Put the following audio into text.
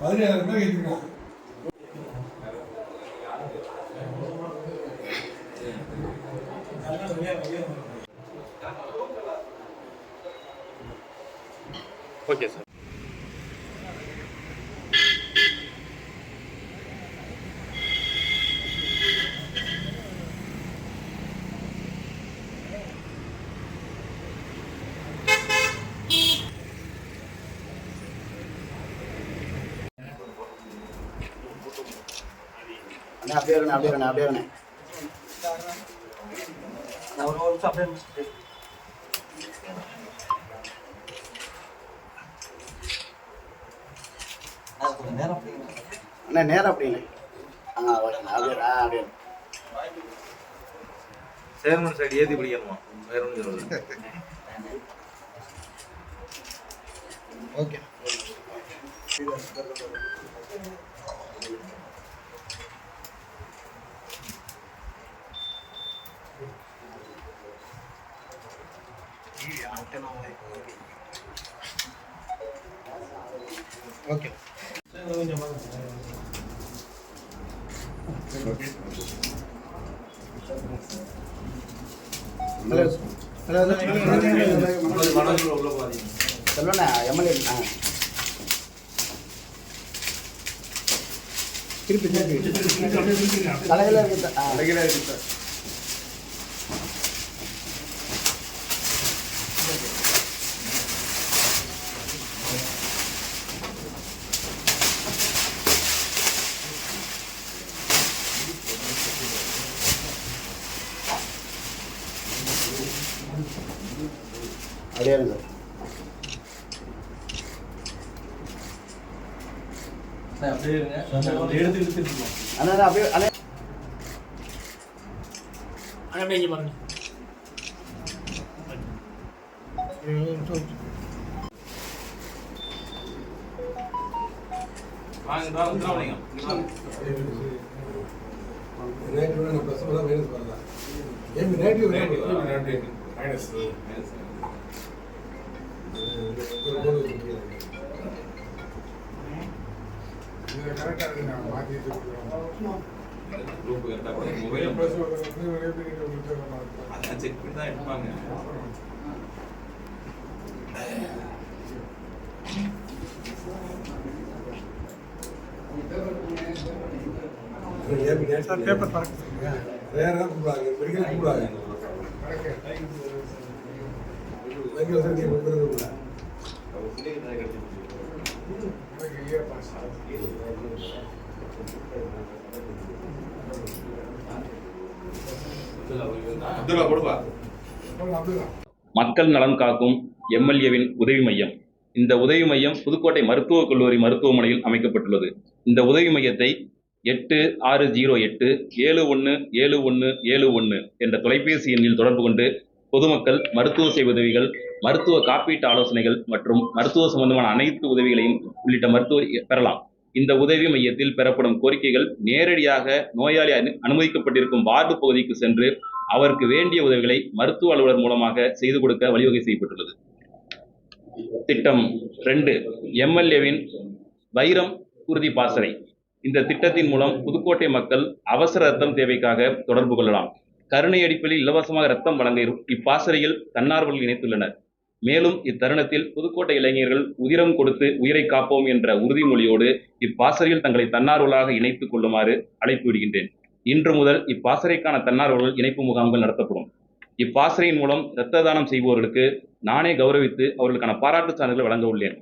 பதினேழாயிரம் தான் okay sir. அண்ணே அப்படியே இருண்ணே அப்படியே இருண்ணே அப்படியே இருண்ணே அண்ணே நேரம் அப்படிண்ணே ஆ வரேண்ணே அப்படியே ஆ அப்படியே சேர்மன் சைடு ஏற்றி பிடிக்கணுமா வேற ஒன்றும் சொல்லல ஓகே Okay hello hello உள்ள எம்எல்ஏ திருப்பி திருப்பி தலையில் இருக்கு ஆ தலையில் சார் அப்படியே இருங்க. அண்ணா அண்ணா, அப்படியே அண்ணா வாங்க வாங்க உத்தரவாதம் இங்க வாங்க. நான் ப்ளஸ் தான் மைனஸ் பண்ணலாம் ஏன் நேட்டிவ் நேட்டிவ் மைனஸ் இது கரெக்டாக இருக்கு நான் மாற்றி கொடுக்குறோம் குரூப் மொபைல் வந்து எப்படி கொடுத்துருக்கோம் அதெல்லாம் செக் பண்ணி தான் எடுப்பாங்க சார் பேப்பர் பார்க்க வேற கூப்பிடுவாங்க மெடிக்கல் கூப்பிடுவாங்க மக்கள் நலன் காக்கும் எம்எல்ஏவின் உதவி மையம். இந்த உதவி மையம் புதுக்கோட்டை மருத்துவக் கல்லூரி மருத்துவமனையில் அமைக்கப்பட்டுள்ளது. இந்த உதவி மையத்தை எட்டு ஆறு ஜீரோ எட்டு ஏழு ஒன்று ஏழு ஒன்று ஏழு ஒன்று என்ற தொலைபேசி எண்ணில் தொடர்பு கொண்டு பொதுமக்கள் மருத்துவ சேவை உதவிகள் மருத்துவ காப்பீட்டு ஆலோசனைகள் மற்றும் மருத்துவ சம்பந்தமான அனைத்து உதவிகளையும் உள்ளிட்ட மருத்துவ பெறலாம். இந்த உதவி மையத்தில் பெறப்படும் கோரிக்கைகள் நேரடியாக நோயாளி அனு- அனுமதிக்கப்பட்டிருக்கும் வார்டு பகுதிக்கு சென்று அவருக்கு வேண்டிய உதவிகளை மருத்துவ அலுவலர் மூலமாக செய்து கொடுக்க வழிவகை செய்யப்பட்டுள்ளது. திட்டம் ரெண்டு எம்எல்ஏவின் வைரம் குருதி பாசறை. இந்த திட்டத்தின் மூலம் புதுக்கோட்டை மக்கள் அவசர ரத்தம் தேவைக்காக தொடர்பு கொள்ளலாம். கருணை அடிப்படையில் இலவசமாக ரத்தம் வழங்க இப்பாசறையில் தன்னார்வலர்கள் இணைத்துள்ளனர். மேலும் இத்தருணத்தில் புதுக்கோட்டை இளைஞர்கள் உதிரம் கொடுத்து உயிரை காப்போம் என்ற உறுதிமொழியோடு இப்பாசறையில் தங்களை தன்னார்வலாக இணைத்துக் கொள்ளுமாறு அழைப்பு விடுகின்றேன். இன்று முதல் இப்பாசறைக்கான தன்னார்வலர்கள் இணைப்பு முகாம்கள் நடத்தப்படும். இப்பாசறையின் மூலம் இரத்த தானம் செய்பவர்களுக்கு நானே கௌரவித்து அவர்களுக்கான பாராட்டு சான்றிதழ் வழங்க உள்ளேன்.